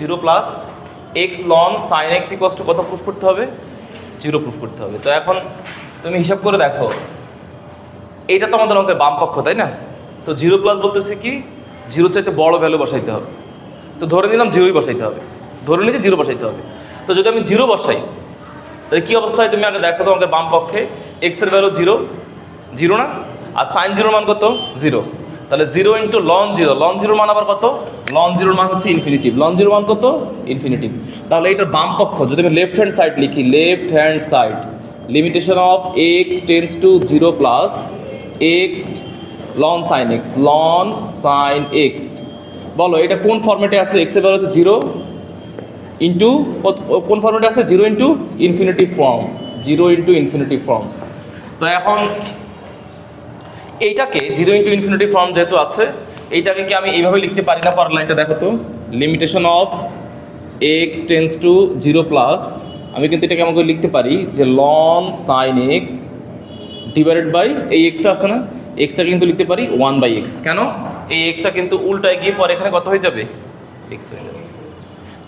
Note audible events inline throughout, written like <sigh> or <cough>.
Zero plus x loan sine x equals to কত proof করতে হবে? জিরো প্রুফ করতে হবে। তো এখন তুমি হিসাব করে দেখো। এইটা তো আমাদের অঙ্কের বাম পক্ষ, তাই না? তো জিরো প্লাস বলতেছে কি? জিরো চাইতে বড় ভ্যালু বসাইতে হবে। তো ধরে নিলাম জিরোই বসাইতে হবে। ধরে নিলে জিরো বসাইতে হবে। তো যদি আমি জিরো বসাই, তাহলে কী অবস্থায় তুমি আগে দেখো তো আমাদের বাম পক্ষে। এক্সের ভ্যালু জিরো জিরো না? আর সাইন জিরোর মান কত? জিরো। তাহলে zero into loan zero. Loan জিরোর মান আবার কত? লন জিরোর মান হচ্ছে ইনফিনিটিভ লন জিরোর মান কত? ইনফিনিটিভ তাহলে এটার বাম পক্ষ, যদি আমি লেফট হ্যান্ড সাইড লিখি left hand side limitation of x tends to zero plus x loan sine x loan sine x বলো, এটা কোন ফর্মেটে আছে? এক্সের ভ্যালু হচ্ছে জিরো ইন্টু কোন ফর্মেটে আছে? Zero into infinitive form zero into infinitive form তো এখন এইটাকে জিরো ইন্টু ইনফিনিটি ফর্ম যেহেতু আছে, এইটাকে কি আমি এইভাবে লিখতে পারি না? পরের লাইনটা দেখো তো। Limitation of x tends to zero plus আমি কিন্তু এটাকে আমাকে লিখতে পারি যে loan sine x divided by এই এক্সটা আছে না? এক্সটা কিন্তু লিখতে পারি ওয়ান বাই এক্স কেন? এই এক্সটা কিন্তু উল্টায় গিয়ে পরে এখানে কত হয়ে যাবে? এক্স হয়ে যাবে।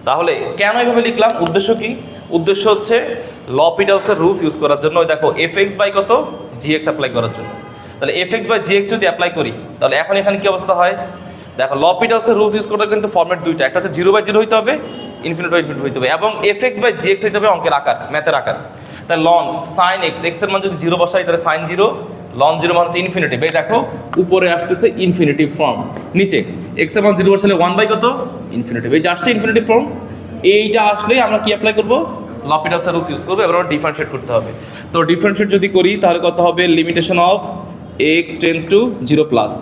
তাহলে কেন এইভাবে লিখলাম? উদ্দেশ্য কি? উদ্দেশ্য হচ্ছে লপিটালসের রুলস ইউজ করার জন্য। ওই দেখো এফ এক্স বাই কত? জি এক্স অ্যাপ্লাই করার জন্য। তাহলে f x by g x যদি অ্যাপ্লাই করি, তাহলে এখন এখানে কি অবস্থা হয়? দেখো লপিটালসের রুলস ইউজ করার কিন্তু ফর্মেট দুইটা, একটা হচ্ছে জিরো বাই জিরো হইতে হবে ইনফিনিট বাই ইনফিনিট হইতে হবে, এবং f x by g x হইতে হবে অঙ্কের আকার ম্যাথের আকার। তাহলে লন সাইন এক্স এক্সের মান যদি জিরো বসাই, তাহলে সাইন জিরো লন জিরো মান হচ্ছে ইনফিনিটিভ এই দেখো, উপরে আসতেছে ইনফিনিটিভ ফর্ম নিচে এক্সের মান জিরো বসালে ওয়ান বাই কত? ইনফিনিটিভ এই যে আসছে ইনফিনিটিভ ফর্ম এইটা আসলেই আমরা কি অ্যাপ্লাই করব? লপিটালসের রুলস ইউজ করব, এবার ডিফারেন্সিয়েট করতে হবে। তো ডিফারেন্সিয়েট যদি করি, তাহলে কত হবে? Limitation of x tends to zero plus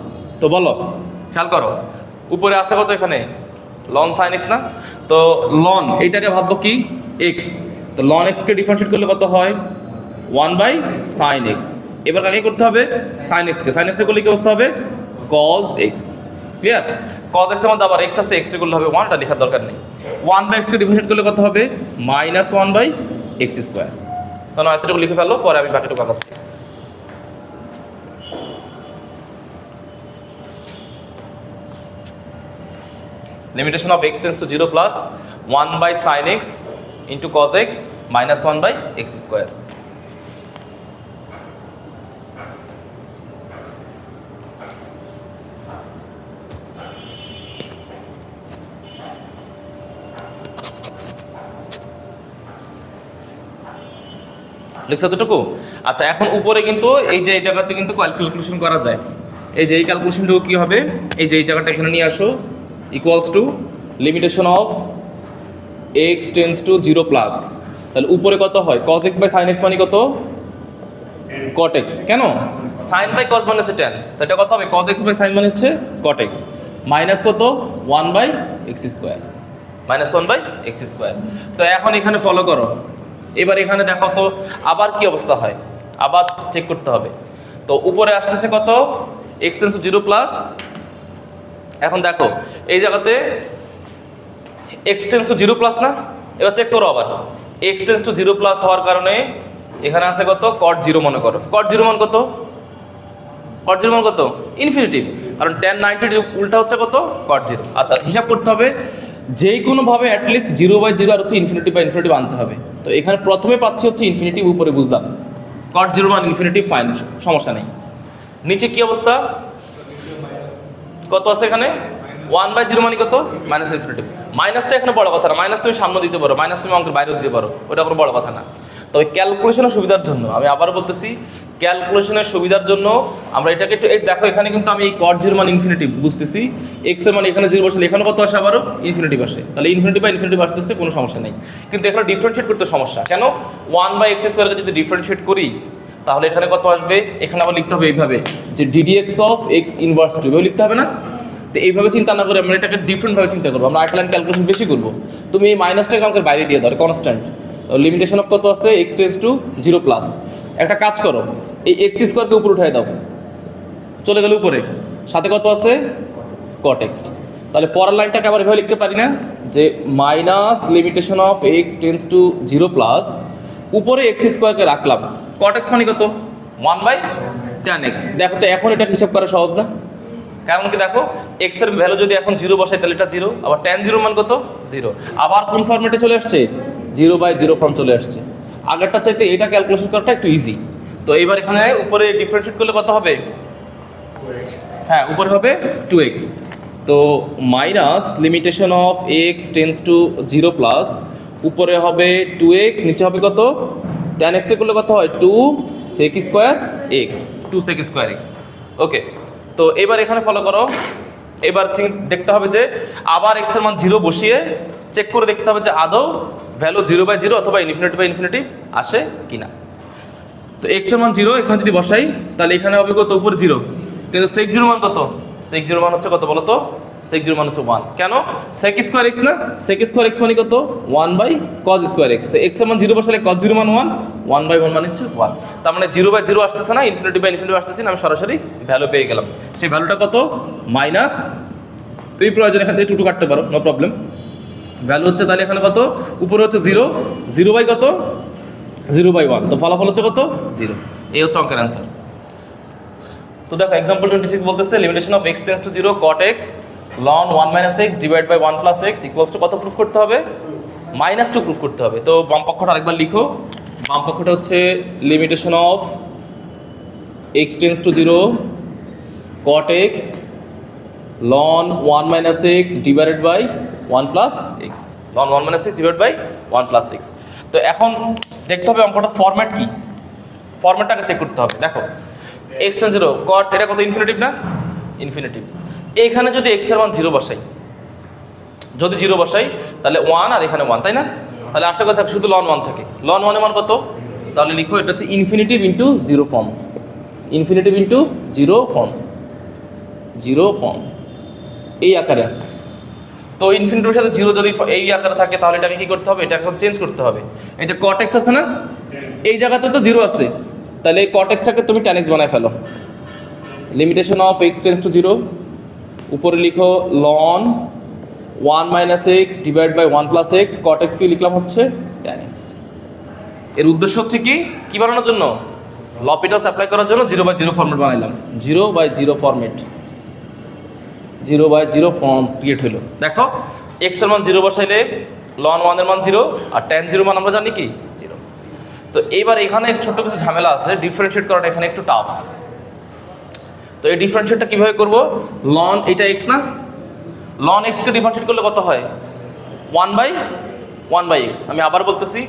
তো বলো, খেয়াল করো, উপরে আছে কত এখানে? লন সাইন এক্স না? তো লন এইটাকে ভাববো কি? এক্স তো লন এক্সকে ডিফারেন্সিয়েট করলে কত হয়? ওয়ান বাই সাইন এক্স এবার কাকে করতে হবে? সাইন এক্সকে সাইন এক্সকে করলে কি অবস্থা হবে? কজ এক্স ক্লিয়ার কজ এক্সের মধ্যে আবার এক্স আছে এক্সটা করলে হবে ওয়ানটা লেখার দরকার নেই। ওয়ান বাই এক্সকে ডিফারেন্সিয়েট করলে কত হবে? Minus one by x square তাহলে এতটুকু লিখে ফেলো, পরে আমি বাকিটুকু আঁকাচ্ছি limitation of x tends to 0 plus 1 by sin x into cos x minus 1 by x square. লিখছো এতটুকু? আচ্ছা এখন উপরে কিন্তু এই যে এই জায়গাতে কিন্তু ক্যালকুলেশন করা যায়। এই যে এই ক্যালকুলেশনটুকু কি হবে? এই যে এই জায়গাটা এখানে নিয়ে আসো। Equals to limitation of x tends to zero plus তাহলে উপরে কত হয়? Cos x by sine x মানে কত? কট এক্স কেন? সাইন বাই কজ মানে হচ্ছে টেন তো এটা কত হবে? কজ এক্স বাই সাইন মানে হচ্ছে কট এক্স মাইনাস কত? One by x square minus one by x square তো এখন এখানে ফলো করো। এবার এখানে দেখো তো, আবার কি অবস্থা হয়? আবার চেক করতে হবে। তো উপরে আসতেছে কত? X tends to zero plus এখন দেখো, এই জায়গাতে x tends to zero plus না? এবার চেক করো আবার। X tends to zero plus হওয়ার কারণে এখানে আছে কত? কট জিরো মনে করো। কট জিরো মান কত? কট জিরো মান কত? ইনফিনিটিভ কারণ টেন নাইনটি উল্টা হচ্ছে কত? কট জিরো আচ্ছা হিসাব করতে হবে যেই কোনোভাবে at least zero by zero আর হচ্ছে ইনফিনিটি বা ইনফিনিটিভ আনতে হবে। তো এখানে প্রথমে পাচ্ছি হচ্ছে ইনফিনিটিভ উপরে বুঝলাম। কট জিরো মান ইনফিনিটিভ ফাইন সমস্যা নেই। নিচে কি অবস্থা? কত আছে এখানে? ওয়ান বাই জিরো মানে কত? মাইনাস ইনফিনিটিভ মাইনাসটা এখানে বড় কথা না। মাইনাস তুমি সামনে দিতে পারো। মাইনাস তুমি অঙ্কের বাইরেও দিতে পারো। ওটা কোনো বড় কথা না। তবে ক্যালকুলেশনের সুবিধার জন্য, আমি আবারও বলতেছি ক্যালকুলেশনের সুবিধার জন্য আমরা এটাকে একটু দেখো, এখানে কিন্তু আমি এই কট জিরো মানে ইনফিনিটিভ বুঝতেছি। এক্সের মানে এখানে জিরো বসলে এখানে কত আসে আবারও? ইনফিনিটিভ আসে তাহলে ইনফিনিটিভ বা ইনফিনিটিভ আসতেছে কোনো সমস্যা নেই। কিন্তু এখানে ডিফারেন্সিয়েট করতে সমস্যা। কেন? ওয়ান বাই এক্স স্কোয়ারকে যদি ডিফারেন্সিয়েট করি তাহলে এখানে কত আসবে? এখানে আবার লিখতে হবে এইভাবে, যে d d x of x inverse to এভাবে লিখতে হবে না? তো এইভাবে চিন্তা না করে আমরা এটাকে ডিফারেন্টভাবে চিন্তা করব। আমরা আটলাইন ক্যালকুলেশন বেশি করব। তুমি এই মাইনাসটাকে আমাকে বাইরে দিয়ে দাও কনস্ট্যান্ট লিমিটেশন অফ কত আছে? X tends to zero plus একটা কাজ করো, এই এক্স স্কোয়ারকে উপরে উঠাই দাও। চলে গেল উপরে। সাথে কত আছে? কট এক্স তাহলে পরের লাইনটাকে আবার এভাবে লিখতে পারি না, যে minus limitation of x tends to zero plus উপরে এক্স স্কোয়ারকে রাখলাম। কট এক্স মানে কত? ওয়ান বাই টেন এক্স দেখো তো, এখন এটা হিসাব করা সহজ না। কারণ কি দেখো এক্সের ভ্যালু যদি এখন জিরো বসাই, তাহলে এটা জিরো আবার ট্যান জিরো মান কত? জিরো আবার কোন ফর্মেটে চলে আসছে? জিরো বাই জিরো ফর্ম চলে আসছে। আগেরটা চাইতে এটা ক্যালকুলেশন করাটা একটু ইজি তো এবার এখানে উপরে ডিফারেন্সিয়েট করলে কত হবে? হ্যাঁ উপরে হবে টু এক্স তো minus limitation of x tends to zero plus উপরে হবে টু এক্স নিচে হবে কত? টেন এক্স করলে কত হয়? Two sec square x two sec square x okay তো এবার এখানে ফলো করো। এবার দেখতে হবে যে আবার এক্সের মান জিরো বসিয়ে চেক করে দেখতে হবে যে আদৌ ভ্যালু জিরো বাই জিরো অথবা ইনফিনিটি বাই ইনফিনিটি আসে কিনা। তো এক্সের মান জিরো এখানে যদি বসাই, তাহলে এখানে হবে কত? উপরে জিরো কিন্তু সেক জিরো মান কত? সেক জিরো মান হচ্ছে কত বলো তো সেক জিরো মান হচ্ছে ওয়ান কেন? সেক স্কোয়ার এক্স না? সেক স্কোয়ার এক্স মানে কত? One by cos square x তো এক্স মান জিরো বসালে কজ জিরো মান ওয়ান ওয়ান বাই ওয়ান মানে হচ্ছে ওয়ান তার মানে জিরো বাই জিরো আসতেছে না ইনফিনিটি বাই ইনফিনিটি আসতেছে না, আমি সরাসরি ভ্যালু পেয়ে গেলাম। সেই ভ্যালুটা কত? মাইনাস তুই প্রয়োজন, এখান থেকে টুটু কাটতে পারো নো প্রবলেম ভ্যালু হচ্ছে তাহলে এখানে কত? উপরে হচ্ছে জিরো জিরো বাই কত? জিরো বাই ওয়ান তো ফলাফল হচ্ছে কত? জিরো এই হচ্ছে অঙ্কের অ্যান্সার তো দেখো এক্সাম্পল টোয়েন্টি সিক্স বলতেছে limitation of x tends to zero cot x loan one minus x divide by one plus x equals to কত প্রুফ করতে হবে? মাইনাস টু প্রুফ করতে হবে। তো বাম পক্ষটা আরেকবার লিখো। বাম পক্ষটা হচ্ছে limitation of x tends to zero cot x loan one minus x divided by one plus x loan one minus x divide by one plus x তো এখন দেখতে হবে অঙ্কটা ফরম্যাট কি। ফরম্যাটটাকে চেক করতে হবে। দেখো এক্স এন জিরো কট এটা কত ইনফিনিটিভ না? ইনফিনিটিভ এইখানে যদি এক্সের মান জিরো বসাই, যদি জিরো বসাই, তাহলে ওয়ান আর এখানে ওয়ান তাই না? তাহলে আরেকটা কথা, শুধু লন ওয়ান থাকে। লন ওয়ানের মান কত? তাহলে লিখো, এটা হচ্ছে infinitive into zero form infinitive into zero form zero form এই আকারে আছে। তো ইনফিনিটির সাথে জিরো যদি এই আকারে থাকে, তাহলে এটাকে কি করতে হবে? এটা এখন চেঞ্জ করতে হবে। এই যে কটেক্স আছে না? এই জায়গাতে তো জিরো আছে। তাহলে এই কটেক্সটাকে তুমি ট্যানিক্স বানায় ফেলো। Limitation of x tends to zero উপরে লিখো loan one minus x divide by one plus x cot x কি লিখলাম হচ্ছে ট্যানিক্স এর উদ্দেশ্য হচ্ছে কি? কি বানানোর জন্য? লপিটালস অ্যাপ্লাই করার জন্য জিরো বাই জিরো ফর্মেট বানাইলাম। Zero by zero format zero by zero form create হলো। দেখো এক্সের মান জিরো বসাইলে লন ওয়ানের মান জিরো আর টেন জিরো মান আমরা জানি কি? জিরো তো এইবার এখানে ছোট্ট কিছু ঝামেলা আছে ডিফারেন্সিয়েট করাটা এখানে একটু টাফ তো এই ডিফারেন্সিয়েটটা কীভাবে করব? লন এটা এক্স না? লন এক্সকে ডিফারেন্সিয়েট করলে কত হয়? One by one by x আমি আবার বলতেছি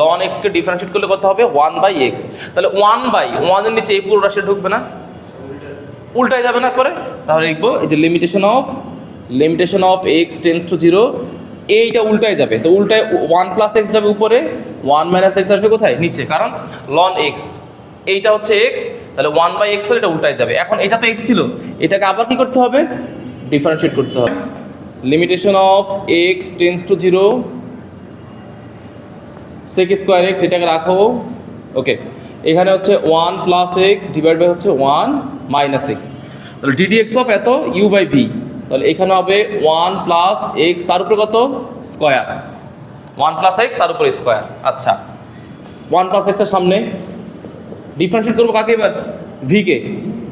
লন এক্সকে ডিফারেন্সিয়েট করলে কত হবে? ওয়ান বাই এক্স তাহলে ওয়ান বাই ওয়ানের নিচে এই পুরো রাশি ঢুকবে না? উল্টায় যাবে না করে তাহলে লিখব, এই যে limitation of limitation of x tends to zero এইটা উল্টায় যাবে। তো উল্টায় ওয়ান প্লাস এক্স যাবে উপরে ওয়ান মাইনাস এক্স আসবে কোথায়? নিচে। কারণ লন এক্স এইটা হচ্ছে এক্স তাহলে ওয়ান বাই এক্স এটা উল্টায় যাবে। এখন এটা তো এক্স ছিল, এটাকে আবার কি করতে হবে? ডিফারেন্সিয়েট করতে হবে। Limitation of x tends to zero sec square x এটাকে রাখো। ওকে এখানে হচ্ছে one plus x divide by হচ্ছে ওয়ান মাইনাস এক্স তাহলে ডিডি এক্স অফ এত ইউ বাই ভি তাহলে এখানে হবে ওয়ান প্লাস এক্স তার উপরে কত? স্কোয়ার ওয়ান প্লাস এক্স তার উপরে স্কোয়ার আচ্ছা ওয়ান প্লাস এক্সটার সামনে ডিফারেন্সিয়েট করব কাকে এবার? ভিকে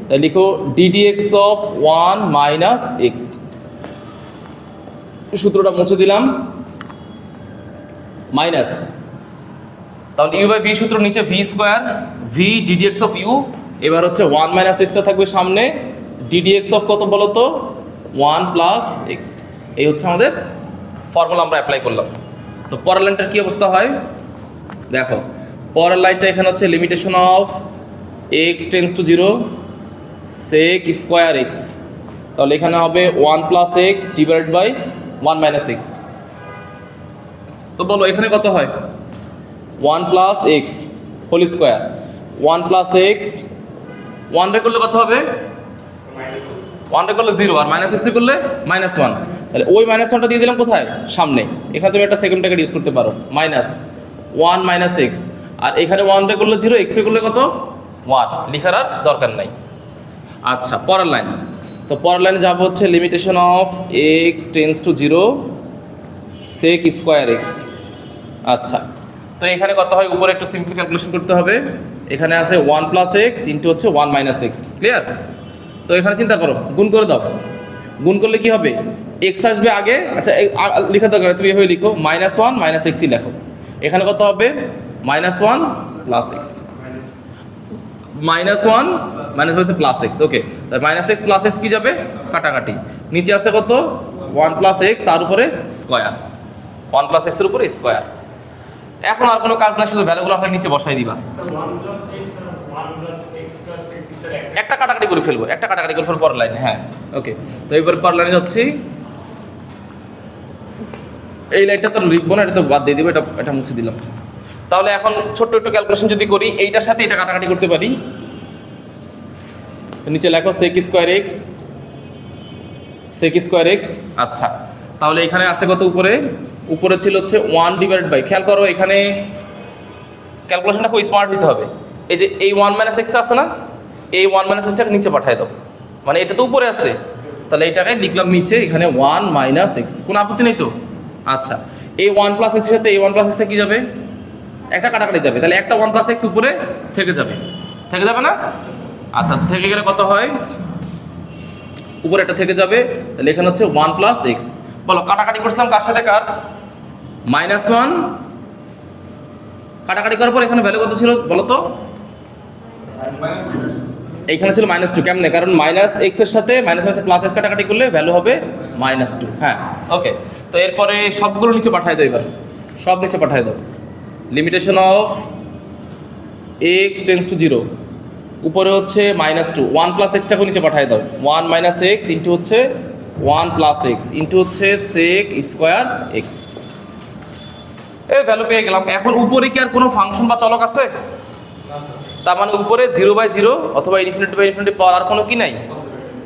তাহলে লিখো d d x of one minus x সূত্রটা মুছে দিলাম। মাইনাস তাহলে ইউ বাই ভি সূত্র নিচে v square v d d x of u এবার হচ্ছে ওয়ান মাইনাস এক্সটা থাকবে সামনে। ডিডিএক্স অফ কত বলো তো? ওয়ান প্লাস এক্স এই হচ্ছে আমাদের ফর্মুলা আমরা অ্যাপ্লাই করলাম। তো পরের লাইনটার কী অবস্থা হয়? দেখো পরের লাইনটা এখানে হচ্ছে limitation of x tends to zero sec square x তাহলে এখানে হবে one plus x divide by one minus x তো বলো, এখানে কত হয়? One plus x whole square one plus x one রে করলে কত হবে? ওয়ান রে করলে জিরো আর মাইনাস এক্স করলে মাইনাস ওয়ান তাহলে ওই মাইনাস ওয়ানটা দিয়ে দিলাম কোথায়? সামনে। এখানে তুমি একটা সেকেন্ড ব্র্যাকেট ইউজ করতে পারো। মাইনাস ওয়ান মাইনাস এক্স আর এখানে ওয়ান রে করলে জিরো এক্স করলে কত? ওয়ান লিখার আর দরকার নাই। আচ্ছা পরের লাইন তো পরের লাইনে যাব হচ্ছে limitation of x tends to zero sec square x আচ্ছা তো এখানে কত হয়? উপরে একটু সিম্পল ক্যালকুলেশন করতে হবে। এখানে আছে ওয়ান প্লাস এক্স ইন্টু হচ্ছে ওয়ান মাইনাস এক্স ক্লিয়ার তো এখানে চিন্তা করো, গুণ করে দাও। গুণ করলে কি হবে? এক্স আসবে আগে। আচ্ছা লেখা দরকার তুমি এভাবে লিখো। মাইনাস ওয়ান মাইনাস এক্সই লেখো। এখানে কত হবে? Minus one plus x minus one minus হচ্ছে plus x okay minus x plus x কি যাবে? কাটাকাটি। নিচে আছে কত? ওয়ান প্লাস এক্স তার উপরে স্কোয়ার ওয়ান প্লাস এক্সের উপরে স্কোয়ার এখন আর কোনো কাজ না শুধু ভ্যালুগুলো আপনার নিচে বসাই দিবা। একটা কাটাকাটি করে ফেলব, একটা কাটাকাটি করে ফেলব পরের লাইনে হ্যাঁ ওকে তো এবার পরের লাইনে যাচ্ছি। এই লাইনটা তো লিখব না, এটা তো বাদ দিয়ে দিবো, এটা এটা মুছে দিলাম। তাহলে এখন ছোট্ট একটু ক্যালকুলেশন যদি করি, এইটার সাথে এটা কাটাকাটি করতে পারি। নিচে লেখো sec square x sec square x আচ্ছা তাহলে এখানে আছে কত উপরে? উপরে ছিল হচ্ছে ওয়ান ডিভাইড বাই খেয়াল করো এখানে ক্যালকুলেশনটা খুব স্মার্ট হতে হবে। এই যে এই ওয়ান মাইনাস এক্সটা আছে না? এই ওয়ান মাইনাস এক্সটাকে নিচে পাঠিয়ে দাও। মানে এটা তো উপরে আছে। তাহলে এটাকে লিখলাম নিচে, এখানে ওয়ান মাইনাস এক্স কোনো আপত্তি নেই তো? আচ্ছা এই ওয়ান প্লাস এক্সের সাথে এই ওয়ান প্লাস এক্সটা কি যাবে? একটা কাটাকাটি যাবে। তাহলে একটা ওয়ান প্লাস এক্স উপরে থেকে যাবে। থেকে যাবে না? আচ্ছা থেকে গেলে কত হয়? উপরে একটা থেকে যাবে। তাহলে এখানে হচ্ছে ওয়ান প্লাস এক্স বলো, কাটাকাটি করছিলাম কার সাথে? কার? মাইনাস ওয়ান কাটাকাটি করার পর এখানে ভ্যালু কত ছিল বলো তো? এইখানে ছিল মাইনাস টু কেমনে? কারণ মাইনাস এক্সের সাথে মাইনাস মাইনাস প্লাস এক্স কাটাকাটি করলে ভ্যালু হবে মাইনাস টু হ্যাঁ ওকে তো এরপরে সবগুলো নিচে পাঠায় দাও এবার। সব নিচে পাঠায় দাও। Limitation of x tends to zero উপরে হচ্ছে মাইনাস টু ওয়ান প্লাস এক্সটাকে নিচে পাঠায় দাও। ওয়ান মাইনাস এক্স ইন্টু হচ্ছে ওয়ান প্লাস এক্স ইন্টু হচ্ছে সেক স্কোয়ার এক্স এই ভ্যালু পেয়ে গেলাম। এখন উপরে কি আর কোনো ফাংশন বা চলক আছে? তার মানে উপরে জিরো বাই জিরো অথবা ইনফিনিটি বাই ইনফিনিটি পাওয়ার আর কোনো কি নাই?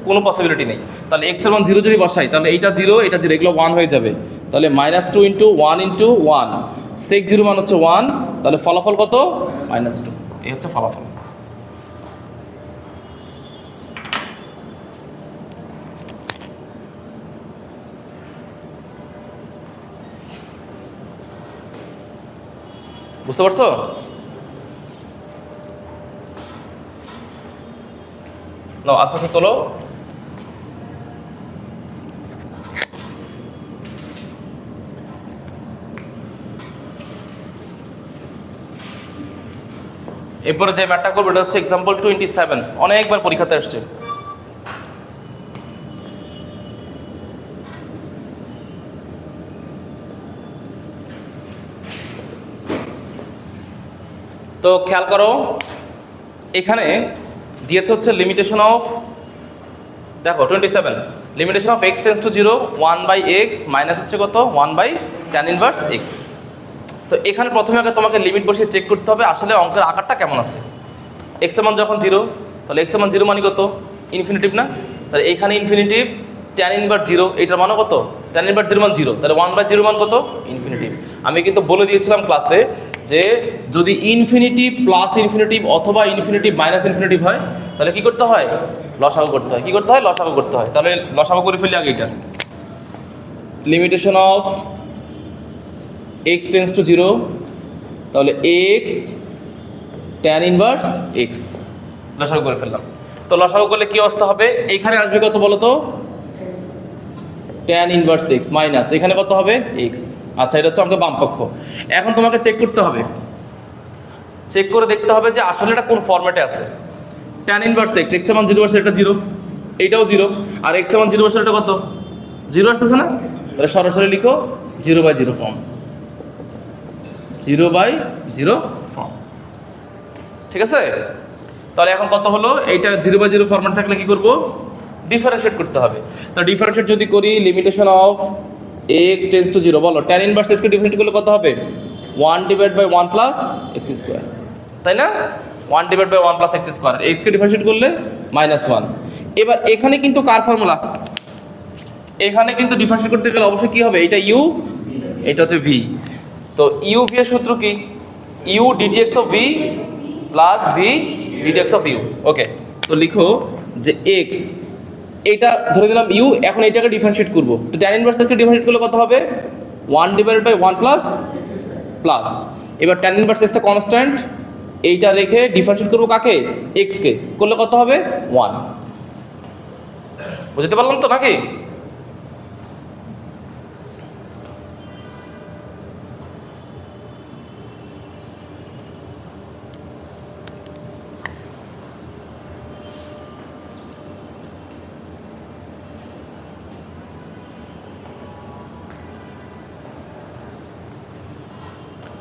কোনো পসিবিলিটি নেই। তাহলে এক্সের মান জিরো যদি বসাই, তাহলে এইটা জিরো এটা জিরো এগুলো ওয়ান হয়ে যাবে। তাহলে minus two into one into one sec zero মান হচ্ছে ওয়ান তাহলে ফলাফল কত? মাইনাস টু এই হচ্ছে ফলাফল। বুঝতে পারছ? নাও, আস্তে আস্তে তোলো। এরপরে যে ম্যাটটা করব, এটা হচ্ছে এক্সাম্পল টোয়েন্টি সেভেন অনেকবার পরীক্ষাতে আসছে। তো খেয়াল করো, এখানে দিয়েছে হচ্ছে লিমিটেশন অফ দেখো twenty seven limitation of x tends to zero one by x minus হচ্ছে কত? One by tan inverse x তো এখানে প্রথমে আগে তোমাকে লিমিট বসিয়ে চেক করতে হবে, আসলে অঙ্কের আকারটা কেমন আছে? এক্সের মান যখন জিরো তাহলে এক্সের মান জিরো মানে কত? ইনফিনিটিভ না? তাহলে এখানে ইনফিনিটিভ ট্যান ইনভার্স জিরো এটার মানও কত? ট্যান ইনভার্স জিরো মান জিরো তাহলে ওয়ান বাই জিরো মান কত? ইনফিনিটিভ আমি কিন্তু বলে দিয়েছিলাম ক্লাসে যে যদি ইনফিনিটিভ প্লাস ইনফিনিটিভ অথবা ইনফিনিটিভ মাইনাস ইনফিনিটিভ হয়, তাহলে কি করতে হয়? লসাগু করতে হয়। কি করতে হয়? লসাগু করতে হয়। তাহলে লসাগু করে ফেলি আগে এটা। Limitation of x tends to zero তাহলে এক্স ট্যান ইনভার্স এক্স লসাগু করে ফেললাম। তো লসাগু করলে কি অবস্থা হবে? এখানে আসবে কত বলো তো ট্যান ইনভার্স এক্স মাইনাস এখানে কত হবে? এক্স আচ্ছা এটা হচ্ছে আমাকে বাম পক্ষ। এখন তোমাকে চেক করতে হবে। চেক করে দেখতে হবে যে আসলে এটা কোন ফরম্যাটে আছে। ট্যান ইনভার্স এক্স এক্স এমন জিরো এটা জিরো এইটাও জিরো আর এক্স এমন জিরো এটা কত? জিরো আসতেছে না? তাহলে সরাসরি লিখো zero by zero form zero by zero form ঠিক আছে? তাহলে এখন কত হলো? এইটা জিরো বাই জিরো ফরম্যাট থাকলে কি করব? ডিফারেন্সিয়েট করতে হবে। তো ডিফারেন্সিয়েট যদি করি limitation of x tends to zero বলো ট্যান ইনভার্স এক্সকে ডিফারেন্ট করলে কত হবে? One divide by one plus x square তাই না? One divide by one plus x square এক্সকে ডিফারেন্সিয়েট করলে মাইনাস ওয়ান এবার এখানে কিন্তু কার ফর্মুলা এখানে কিন্তু ডিফারেন্সিয়েট করতে গেলে অবশ্যই কি হবে? এটা ইউ এটা হচ্ছে ভি তো ইউ ভি এর সূত্র কি? U d d x of v plus v d d x of u okay তো লিখো যে এক্স এটা ধরে দিলাম ইউ এখন এটাকে ডিফারেন্সিয়েট করব। তো ট্যান ইনভার্সকে ডিফারেন্সিয়েট করলে কত হবে? One divided by one plus plus এবার ট্যান ইনভার্স এক্সটা কনস্ট্যান্ট এইটা রেখে ডিফারেন্সিয়েট করব কাকে? এক্সকে করলে কত হবে? ওয়ান বুঝতে পারলাম তো নাকি?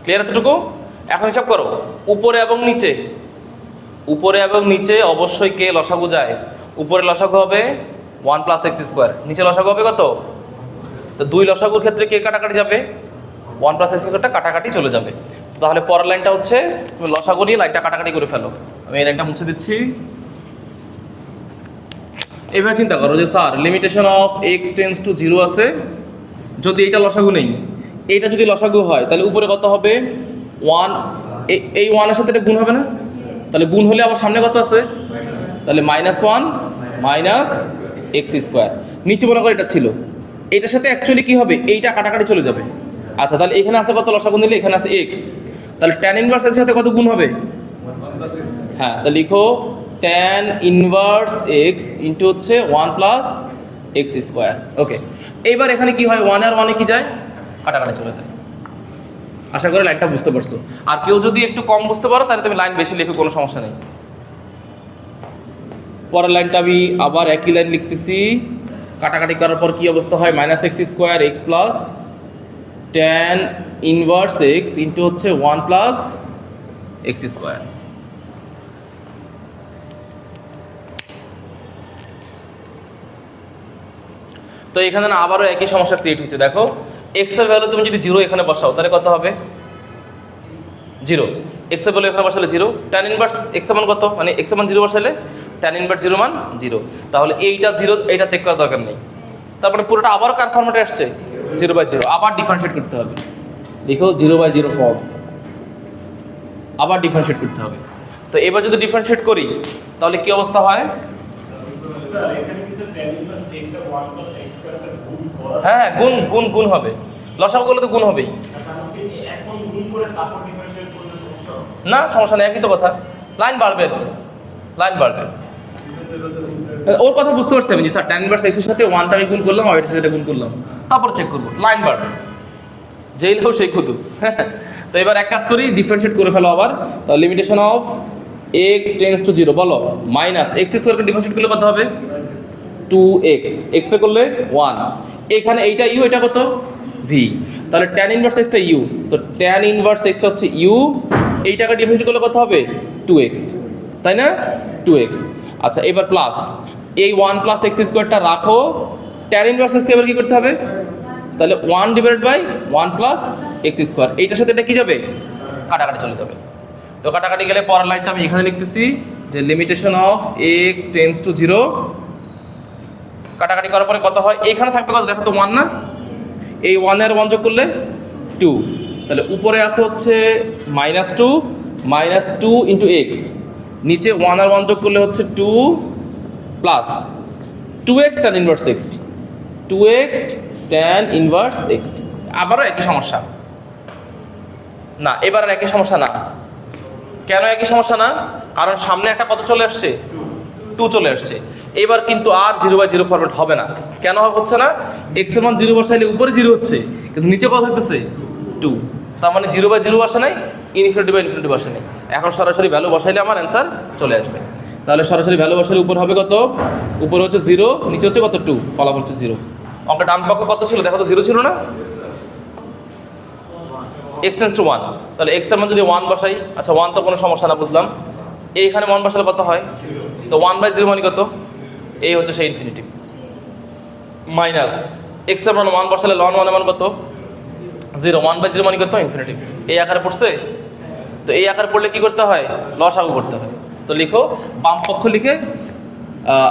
ক্লিয়ার এতটুকু? এখন হিসাব করো। উপরে এবং নিচে। উপরে এবং নিচে অবশ্যই কে লসাগু যায়? উপরে লসাগু হবে ওয়ান প্লাস এক্স স্কোয়ার নিচে লসাগু হবে কত? তো দুই লসাগুর ক্ষেত্রে কে কাটাকাটি যাবে? ওয়ান প্লাস এক্স স্কোয়ারটা কাটাকাটি চলে যাবে। তাহলে পরের লাইনটা হচ্ছে, তুমি লসাগু নিয়ে লাইনটা কাটাকাটি করে ফেলো। আমি এই লাইনটা মুছে দিচ্ছি। এবার চিন্তা করো যে sir limitation of x tends to zero আছে। যদি এইটা লসাগু নেই এইটা যদি লসাগু হয়, তাহলে উপরে কত হবে? ওয়ান এই ওয়ানের সাথে এটা গুণ হবে না? তাহলে গুণ হলে আবার সামনে কত আছে? তাহলে minus one minus x square নিচে মনে করো এটা ছিল। এটার সাথে অ্যাকচুয়ালি কী হবে? এইটা কাটাকাটি চলে যাবে। আচ্ছা তাহলে এখানে আছে কত লসাগু নিলে? এখানে আছে এক্স তাহলে ট্যান ইনভার্স এর সাথে কত গুণ হবে? হ্যাঁ তো লিখো ট্যান ইনভার্স এক্স ইন্টু হচ্ছে one plus x square okay এইবার এখানে কি হয়? ওয়ান আর ওয়ানে কি যায়? কাটাকাটি চলে যায়। আশা করি লাইনটা বুঝতে পারছ। আর কেউ যদি একটু কম বুঝতে পারো, তাহলে তুমি লাইন বেশি লিখো, কোনো সমস্যা নেই। পরের লাইনটা আমি আবার একই লাইন লিখতেছি। কাটাকাটি করার পর কি অবস্থা হয়? Minus x square x plus tan inverse x into হচ্ছে ওয়ান প্লাস এক্স স্কোয়ার তো এখানে না আবারও একই সমস্যা ক্রিয়েট হয়েছে, দেখো। এক্সের ভ্যালু তুমি যদি জিরো এখানে বসাও, তাহলে কত হবে? জিরো এক্সের ভ্যালু এখানে বসালে জিরো ট্যান ইনভার্স এক্সের মান কত? মানে এক্সের মান জিরো বসালে ট্যান ইনভার্স জিরো মান জিরো তাহলে এইটা জিরো এইটা চেক করার দরকার নেই। তারপরে পুরোটা আবারও কার ফর্মেটে আসছে জিরো বাই জিরো আবার ডিফারেন্সিয়েট করতে হবে। লিখো জিরো বাই জিরো ফর্ম আবার ডিফারেন্সিয়েট করতে হবে। তো এবার যদি ডিফারেন্সিয়েট করি, তাহলে কি অবস্থা হয়? হ্যাঁ গুণ গুণ গুণ হবে। লসাগু করলে তো গুণ হবেই। আমি? না সমস্যা নেই একই তো কথা। লাইন বাড়বে লাইন বাড়বে। ওর কথা বুঝতে পারছি আমি যে স্যার ট্যান ইনভার্স এক্সের সাথে ওয়ানটাকে গুণ করলাম আর এটার সাথে গুণ করলাম। তারপর চেক করব। লাইন বাড়বে। যেই লেও সেই কুতু <laughs> তো এবার এক কাজ করি ডিফারেন্সিয়েট করে ফেলো আবার। তো limitation of x tends to zero বলো মাইনাস এক্স স্কোয়ারকে ডিফারেন্সিয়েট করলে কত হবে? টু এক্স এক্সটা করলে ওয়ান এখানে এইটা ইউ এটা কত? ভি তাহলে ট্যান ইনভার্স এক্সটা ইউ তো ট্যান ইনভার্স এক্সটা হচ্ছে ইউ এইটাকে ডিফারেন্সিয়েট করলে কত হবে? টু এক্স তাই না? টু এক্স আচ্ছা এবার প্লাস এই ওয়ান প্লাস এক্স স্কোয়ারটা রাখো। ট্যান ইনভার্স এক্সকে এবার কী করতে হবে? তাহলে one divide by one plus x square এইটার সাথে এটা কী যাবে? কাটাকাটি চলে যাবে। তো কাটাকাটি গেলে পরের লাইনটা আমি এখানে লিখতেছি যে limitation of x tends to zero কাটাকাটি করার পরে কত হয়? এখানে থাকবে কত? দেখো তো ওয়ান না? এই ওয়ানের ওয়ান যোগ করলে টু তাহলে উপরে আছে হচ্ছে minus two minus two into x নিচে ওয়ান আর ওয়ান যোগ করলে হচ্ছে two plus two x tan inverse x two x tan inverse x আবারও একই সমস্যা। না এবার আর একই সমস্যা না। কেন একই সমস্যা না? কারণ সামনে একটা কত চলে আসছে। টু চলে আসছে। এবার কিন্তু আর জিরো বাই জিরো ফরম্যাট হবে না। কেন হচ্ছে না? এক্সের মান জিরো বসাইলে উপরে জিরো হচ্ছে, কিন্তু নিচে কত হইতেছে? টু তার মানে জিরো বাই জিরো বসে নাই ইনফিনিটি বাই ইনফিনিটি বসে নেই। এখন সরাসরি ভ্যালু বসাইলে আমার অ্যান্সার চলে আসবে। তাহলে সরাসরি ভ্যালু বসাইলে উপর হবে কত? উপরে হচ্ছে জিরো নিচে হচ্ছে কত? টু ফলাফল হচ্ছে জিরো অঙ্কের ডান পক্ষ কত ছিল? দেখো তো জিরো ছিল না। এক্স টেন্স টু ওয়ান তাহলে এক্সের মান যদি ওয়ান বসাই আচ্ছা ওয়ান তো কোনো সমস্যা না, বুঝলাম। এইখানে ওয়ান বসালে কত হয়? তো ওয়ান বাই জিরো মানে কত? এই হচ্ছে সেই ইনফিনিটি মাইনাস এক্সের মান ওয়ান বসালে লন ওয়ান মান কত? জিরো ওয়ান বাই জিরো মানে কত? ইনফিনিটি এই আকারে পড়ছে? তো এই আকারে পড়লে কি করতে হয়? লস আগু করতে হয়। তো লিখো, বাম পক্ষ লিখে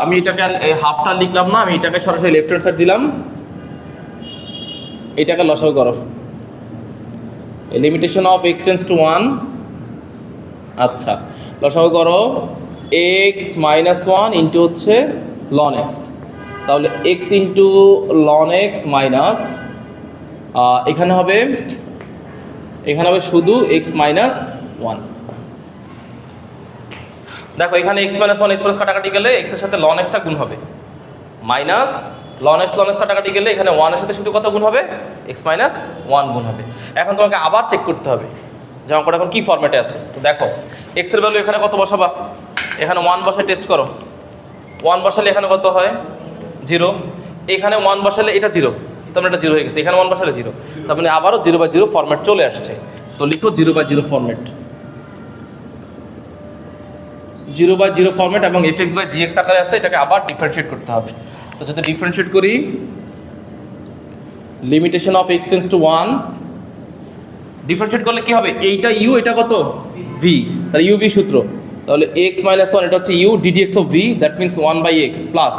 আমি এটাকে এই হাফটা লিখলাম না, আমি এটাকে সরাসরি লেফট হ্যান্ড সাইড দিলাম। এটাকে লসাগু করো। Limitation of x tends to one আচ্ছা লসাগু করো। এক্স মাইনাস ওয়ান ইন্টু হচ্ছে লন এক্স তাহলে x into ln x minus এখানে হবে এখানে হবে শুধু এক্স মাইনাস ওয়ান দেখো, এখানে x minus one x plus কাটাকাটি গেলে এক্সের সাথে লন এক্সটা গুণ হবে। Minus ln x ln x কাটাকাটি গেলে এখানে ওয়ানের সাথে শুধু কত গুণ হবে? এক্স মাইনাস ওয়ান গুণ হবে। এখন তোমাকে আবার চেক করতে হবে যে অঙ্কটা এখন কী ফর্ম্যাটে আছে। তো দেখো এক্সের ভ্যালু এখানে কত বসাবা? এখানে ওয়ান বসায় টেস্ট করো। ওয়ান বসালে এখানে কত হয়? জিরো এখানে ওয়ান বসালে এটা জিরো তার মানে এটা জিরো হয়ে গেছে। এখানে ওয়ান বসালে জিরো তার মানে আবারও জিরো বাই জিরো ফর্ম্যাট চলে আসছে। তো লিখো zero by zero format zero by zero format এবং f x by g x আকারে আছে, এটাকে আবার ডিফারেন্সিয়েট করতে হবে। তো যদি ডিফারেন্সিয়েট করি। Limitation of x tends to one differentiate করলে কি হবে? এইটা ইউ এটা কত? ভি তাহলে ইউ ভি সূত্র। তাহলে এক্স মাইনাস ওয়ান এটা হচ্ছে u d d x of v that means one by x plus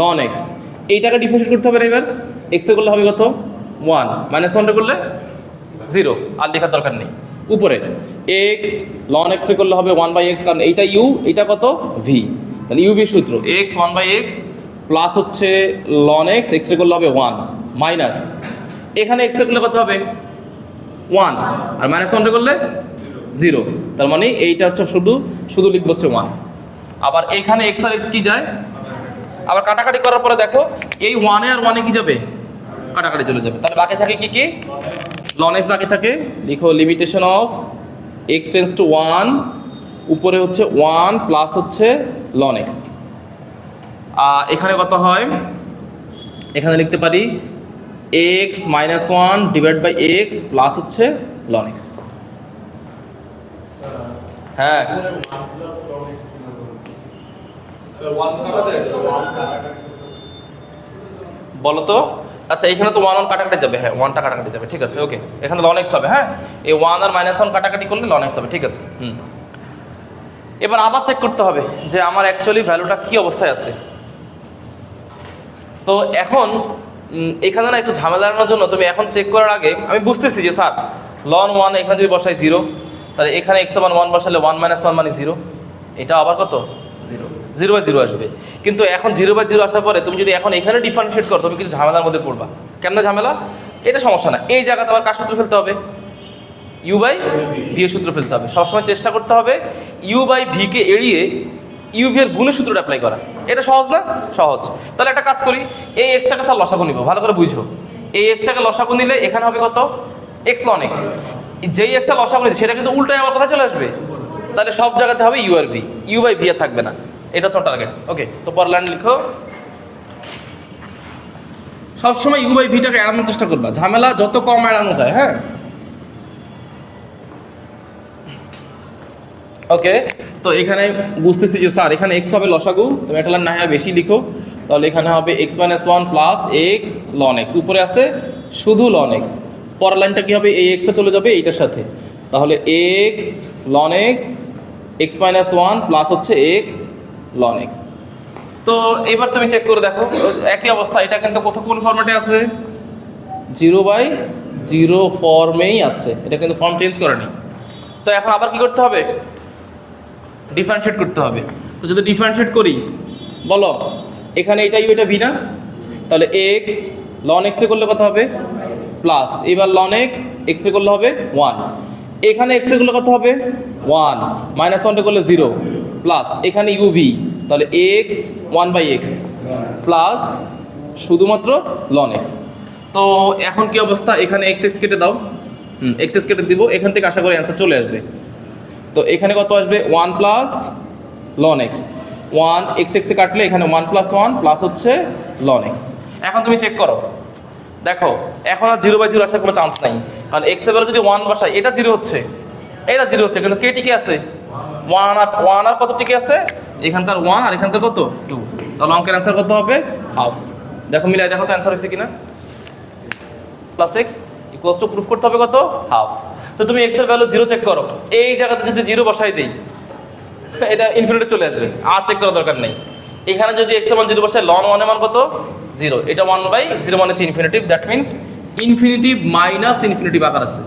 ln x এইটাকে ডিফারেন্সিয়েট করতে হবে না এবার? এক্সটা করলে হবে কত? ওয়ান মাইনাস ওয়ানটা করলে জিরো আর লেখার দরকার নেই। উপরে। এক্স লন এক্স করলে হবে ওয়ান বাই এক্স কারণ এইটা ইউ এটা কত? ভি তাহলে ইউ ভি সূত্র x one by x plus হচ্ছে লন এক্স এক্স করলে হবে ওয়ান মাইনাস এখানে এক্স করলে কত হবে? ওয়ান আর মাইনাস ওয়ানটা করলে জিরো তার মানে এইটা হচ্ছে শুধু শুধু লিখব হচ্ছে ওয়ান আবার এখানে এক্স আর এক্স কি যায়? আবার কাটাকাটি করার পরে দেখো, এই ওয়ানে আর ওয়ানে কি যাবে? কাটাকাটি চলে যাবে। তাহলে বাকি থাকে কি কি? লন এক্স বাকি থাকে। লিখো limitation of x tends to one উপরে হচ্ছে ওয়ান প্লাস হচ্ছে লন এক্স এখানে কত হয়? এখানে লিখতে পারি x minus one divide by x plus হচ্ছে লন এক্স হ্যাঁ। বলো তো? আচ্ছা এখানে তো ওয়ান ওয়ান কাটাকাটি যাবে। হ্যাঁ ওয়ানটা কাটাকাটি যাবে। ঠিক আছে ওকে এখানে লন এক্স হবে হ্যাঁ? এই ওয়ান আর মাইনাস ওয়ান কাটাকাটি করলে লন এক্স হবে, ঠিক আছে? হুম। এবার আবার চেক করতে হবে যে আমার অ্যাকচুয়ালি ভ্যালুটা কি অবস্থায় আছে। তো এখন এখানে না একটু ঝামেলা এড়ানোর জন্য তুমি এখন চেক করার আগে, আমি বুঝতেছি যে স্যার লন ওয়ান এখানে যদি বসাই জিরো তাহলে এখানে এক্স ওয়ান ওয়ান বসালে ওয়ান মাইনাস ওয়ান মানে জিরো এটা আবার কত? জিরো জিরো বাই জিরো আসবে। কিন্তু এখন জিরো বাই জিরো আসার পরে তুমি যদি এখন এখানে ডিফারেন্সিয়েট করো, তুমি কিছু ঝামেলার মধ্যে পড়বা। কেমন ঝামেলা? এটা সমস্যা না। এই জায়গাতে আবার কার সূত্র ফেলতে হবে। ইউ বাই ভি এর সূত্র ফেলতে হবে। সবসময় চেষ্টা করতে হবে ইউ বাই ভিকে এড়িয়ে ইউ ভি এর গুণের সূত্রটা অ্যাপ্লাই করা। এটা সহজ না? সহজ। তাহলে একটা কাজ করি, এই এক্সটাকে স্যার লসাগু নিব। ভালো করে বুঝো। এই এক্সটাকে লসাগু নিলে এখানে হবে কত? এক্স লন এক্স যেই এক্সটা লসাগু নিচ্ছে সেটা কিন্তু উল্টায় আমার কথা চলে আসবে। তাহলে সব জায়গাতে হবে ইউ আর ভি ইউ বাই ভি আর থাকবে না। এটা হচ্ছে টার্গেট ওকে তো পর লাইন লিখো। সবসময় ইউ বাই ভিটাকে এড়ানোর চেষ্টা করবা। ঝামেলা যত কম এড়ানো যায় হ্যাঁ? ওকে তো এখানে বুঝতেছি যে স্যার, এখানে এক্স হবে লসাগু তুমি এটা না হয় বেশি লিখো। তাহলে এখানে হবে x minus one plus x ln x উপরে আছে শুধু লন এক্স পরের লাইনটা কী হবে? এই এক্সটা চলে যাবে এইটার সাথে। তাহলে x ln x x minus one plus হচ্ছে এক্স লন এক্স তো এবার তুমি চেক করে দেখো, একই অবস্থা, এটা কিন্তু কোথাও কোন ফর্মেটে আছে? জিরো বাই জিরো ফর্মেই আছে। এটা কিন্তু ফর্ম চেঞ্জ করেনি। তো এখন আবার কি করতে হবে? ডিফারেন্সিয়েট করতে হবে। তো যদি ডিফারেন্সিয়েট করি, বলো, এখানে এটা ইউ এটা ভি না? তাহলে এক্স লন এক্সে করলে কত হবে? প্লাস এবার লন এক্স এক্সে করলে হবে ওয়ান এখানে এক্সে করলে কত হবে? ওয়ান মাইনাস ওয়ানটা করলে জিরো প্লাস এখানে ইউ ভি তাহলে x one by x plus শুধুমাত্র লন এক্স তো এখন কি অবস্থা? এখানে এক্স এক্স কেটে দাও। হুম এক্স এক্স কেটে দিব। এখান থেকে আশা করি অ্যান্সার চলে আসবে। তো এখানে কত আসবে? One plus loan x one x এক্সে কাটলে এখানে ওয়ান প্লাস ওয়ান প্লাস হচ্ছে লন এক্স এখন তুমি চেক করো। দেখো, এখন আর জিরো বাই জিরো আসার কোনো চান্স নাই। কারণ এক্সের যদি ওয়ান বসায় এটা জিরো হচ্ছে। এটা জিরো হচ্ছে, কিন্তু কে টিকে আছে। ওয়ান আর ওয়ান আর কত টিকে আছে? এখানকার ওয়ান আর এখানকার কত? টু তাহলে অঙ্কের অ্যান্সার কত হবে? হাফ দেখো, মিলাই দেখো তো অ্যান্সার হয়েছে কিনা। Plus x equals to proof করতে হবে কত? হাফ তো তুমি এক্সের ভ্যালু জিরো চেক করো। এই জায়গাতে যদি জিরো বসাই দেই এটা ইনফিনিটি চলে আসবে। আর চেক করার দরকার নেই। এখানে যদি এক্সের মান জিরো বসাই লন ওয়ানের মান কত? জিরো এটা ওয়ান বাই জিরো মানে হচ্ছে infinitive that means infinitive minus infinitive আকার আছে।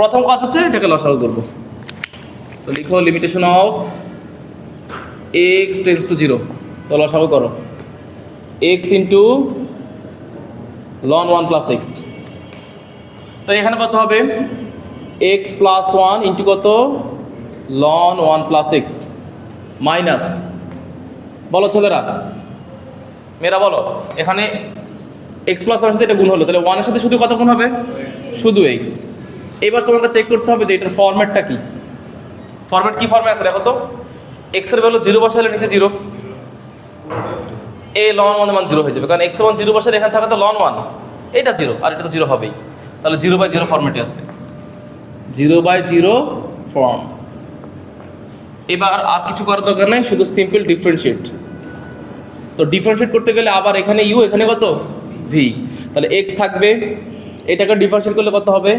প্রথম কাজ হচ্ছে এটাকে লসাগু করব। তো লিখো limitation of x tends to zero তো লসাগু করো। X into ln one plus x তো এখানে কত হবে? এক্স প্লাস ওয়ান ইন্টু কত? Ln one plus x minus বলো ছেলেরা। মেয়েরা বলো। এখানে এক্স প্লাস ওয়ানের সাথে এটা গুণ হলো। তাহলে ওয়ানের সাথে শুধু কত গুণ হবে? শুধু এক্স এবার তোমাকে চেক করতে হবে যে এটার ফরম্যাটটা কি। ফরম্যাট কি ফর্মে আছে দেখো তো। এক্সের ভ্যালু জিরো বসালে নিচে জিরো এ লন ওয়ানের মান জিরো হয়ে যাবে। কারণ এক্স মান জিরো বসালে এখানে থাকে তো লন ওয়ান এটা জিরো আর এটা তো জিরো হবেই। তাহলে জিরো বাই জিরো ফর্মেটে আছে। Zero by zero form. এবার আর কিছু করার দরকার নেই, শুধু সিম্পল ডিফারেন্সিয়েট তো ডিফারেন্সিয়েট করতে গেলে আবার এখানে ইউ এখানে কত? ভি তাহলে এক্স থাকবে, এটাকে ডিফারেন্সিয়েট করলে কত হবে?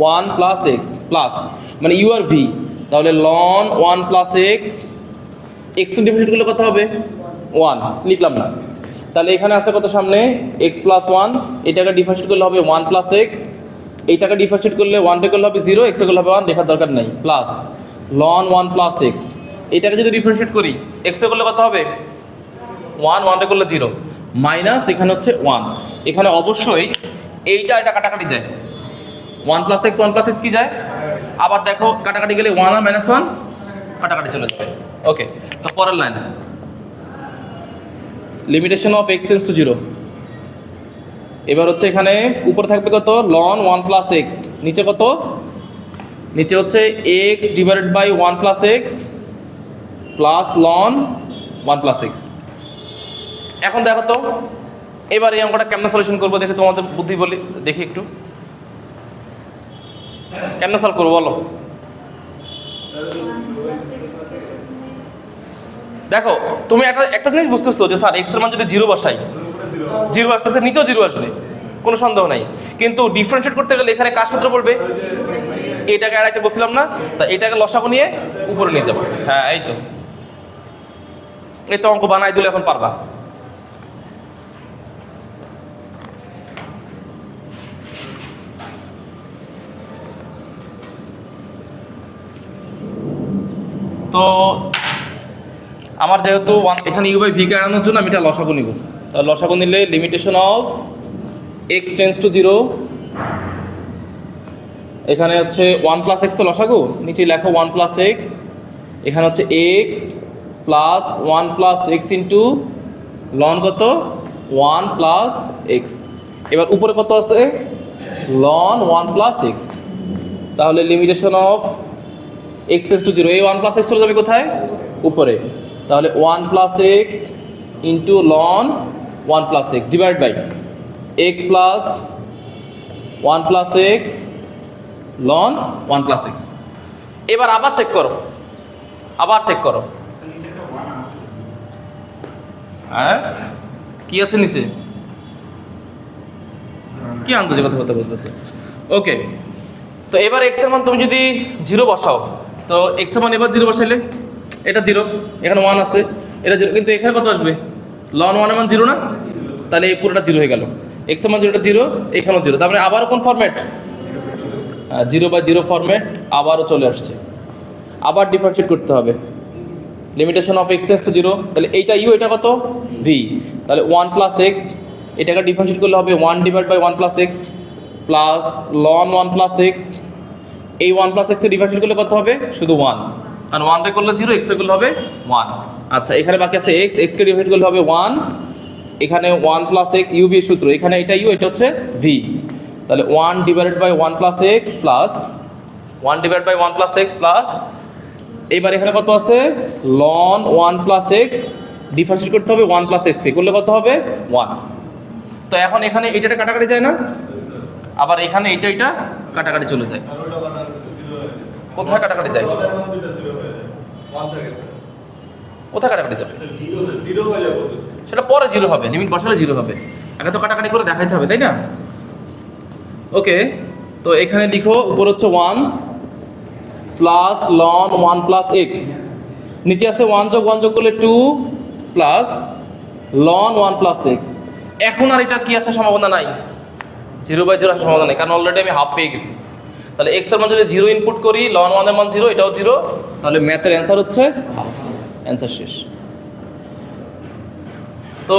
ওয়ান প্লাস এক্স প্লাস মানে ইউ আর ভি তাহলে ln one plus x x differentiate করলে কত হবে? ওয়ান লিখলাম না। তাহলে এখানে আছে কত সামনে? এক্স প্লাস ওয়ান এটাকে ডিফারেন্সিয়েট করলে হবে ওয়ান প্লাস এক্স এইটাকে ডিফারেন্সিয়েট করলে ওয়ানটা করলে হবে জিরো এক্স করলে হবে ওয়ান দেখার দরকার নেই। Plus ln one plus x এটাকে যদি ডিফারেন্সিয়েট করি এক্সটা করলে কত হবে? ওয়ান ওয়ানটা করলে জিরো মাইনাস এখানে হচ্ছে ওয়ান এখানে অবশ্যই এইটা এটা কাটাকাটি যায়। One plus x one plus x কি যায়? আবার দেখো, কাটাকাটি গেলে ওয়ান আর মাইনাস ওয়ান কাটাকাটি চলে যাবে। ওকে তো পরের line limitation of x tends to zero এবার হচ্ছে এখানে উপরে থাকবে কত? লন ওয়ান প্লাস এক্স নিচে কত? নিচে হচ্ছে x divided by one plus x plus ln one plus x এখন দেখো তো, এবার এই অঙ্কটা কেমন সলিউশন করব দেখে তোমাদের বুদ্ধি বলি, দেখি একটু। কেমন সলভ করব বলো? দেখো, তুমি একটা একটা জিনিস বুঝতেছো যে স্যার এক্সের মান যদি জিরো বসাই জিরো আসতেছে, নিচেও জিরো আসবে কোনো সন্দেহ নাই। কিন্তু ডিফারেন্সিয়েট করতে গেলে এখানে কাজ সূত্র পড়বে। এটাকে এড়াইতে বলছিলাম না, তা এটাকে লসাগু নিয়ে উপরে নিয়ে যাব। হ্যাঁ এই তো। এই তো অঙ্ক বানাই দিলে, এখন পারবা। তো আমার যেহেতু এখানে ইউ বাই ভিকে আনানোর জন্য আমি এটা লসাগু নিব। লসাগু নিলে limitation of x tends to zero এখানে হচ্ছে ওয়ান প্লাস এক্স তো লসাগু, নিচে লেখো ওয়ান প্লাস এক্স এখানে হচ্ছে x plus one plus x into ln কত? ওয়ান প্লাস এক্স এবার উপরে কত আছে? লন ওয়ান প্লাস এক্স তাহলে limitation of x tends to zero এই ওয়ান প্লাস এক্স চলে যাবে কোথায়? উপরে। তাহলে one plus x into ln one plus x divide by x plus one plus x ln one plus x এবার আবার check করো। আবার চেক করো। হ্যাঁ? কি আছে নিচে? কি আন্দাজে কথা কথা বলতেছে? ওকে তো এবার এক্সের মান তুমি যদি জিরো বসাও, তো এক্সের মান এবার জিরো বসাইলে, এটা জিরো এখানে ওয়ান আছে, এটা জিরো কিন্তু এখানে কত আসবে? লন ওয়ান মান জিরো না? তাহলে এই পুরোটা জিরো হয়ে গেল। এক্সের মান জিরোটা জিরো এখানেও জিরো তারপরে আবারও কোন ফরম্যাট জিরো বা জিরো ফরম্যাট আবারও চলে আসছে। আবার ডিফারেন্সিয়েট করতে হবে। Limitation of x tends to zero তাহলে এইটা ইউ এটা কত? ভি তাহলে ওয়ান প্লাস এক্স এটাকে ডিফারেন্সিয়েট করলে হবে one divide by one plus x plus ln one plus x এই ওয়ান প্লাস এক্সে ডিফারেন্সিয়েট করলে কত হবে? শুধু ওয়ান আর ওয়ানটা করলে জিরো এক্সে করলে হবে ওয়ান আচ্ছা এখানে বাকি আছে এক্স এক্সকে ডিভাইড করলে হবে ওয়ান এখানে ওয়ান প্লাস এক্স ইউ এর সূত্র এখানে এটা ইউ এটা হচ্ছে ভি তাহলে one divided by one plus x plus one divide by one plus x plus এইবার এখানে কত আছে? Ln one plus x differentiate করতে হবে ওয়ান প্লাস এক্স করলে কত হবে? ওয়ান তো এখন এখানে এইটা কাটাকাটি যায় না? আবার এখানে এইটা এটা কাটাকাটি চলে যায়। কোথায় কাটাকাটি যায়? কোথায় কাটাকাটি যাবে সেটা পরে জিরো হবে লিমিট বসালে জিরো হবে। আগে তো কাটাকাটি করে দেখাইতে হবে তাই না? ওকে তো এখানে লিখো উপর হচ্ছে one plus ln one plus x নিচে আছে ওয়ান যোগ ওয়ান যোগ করলে two plus ln one plus x এখন আর এটা কি আছে সম্ভাবনা নাই? জিরো বাই জিরো সম্ভাবনা নেই কারণ অলরেডি আমি হাফ পেয়ে গেছি। তাহলে এক্সের মান যদি জিরো ইনপুট করি লন ওয়ানের মান জিরো এটাও জিরো তাহলে ম্যাথের অ্যান্সার হচ্ছে হাফ অ্যান্সার শেষ। তো